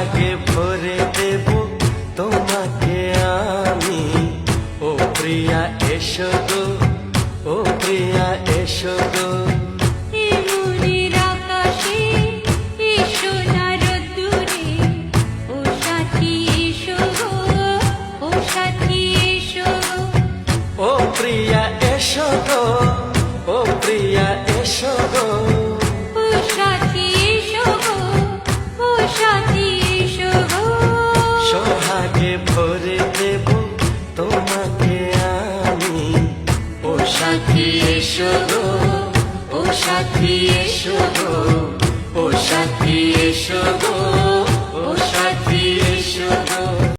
আগে ভরে দেব তোমাকে আমি। ও প্রিয়া এসো গো ও প্রিয়া এসো গো। প্রিয়া এসো গো ও ভরে দেব তোমাকে আমি। ও সাথী, এসো গো। ও সাথী, এসো গো। ও সাথী, এসো গো।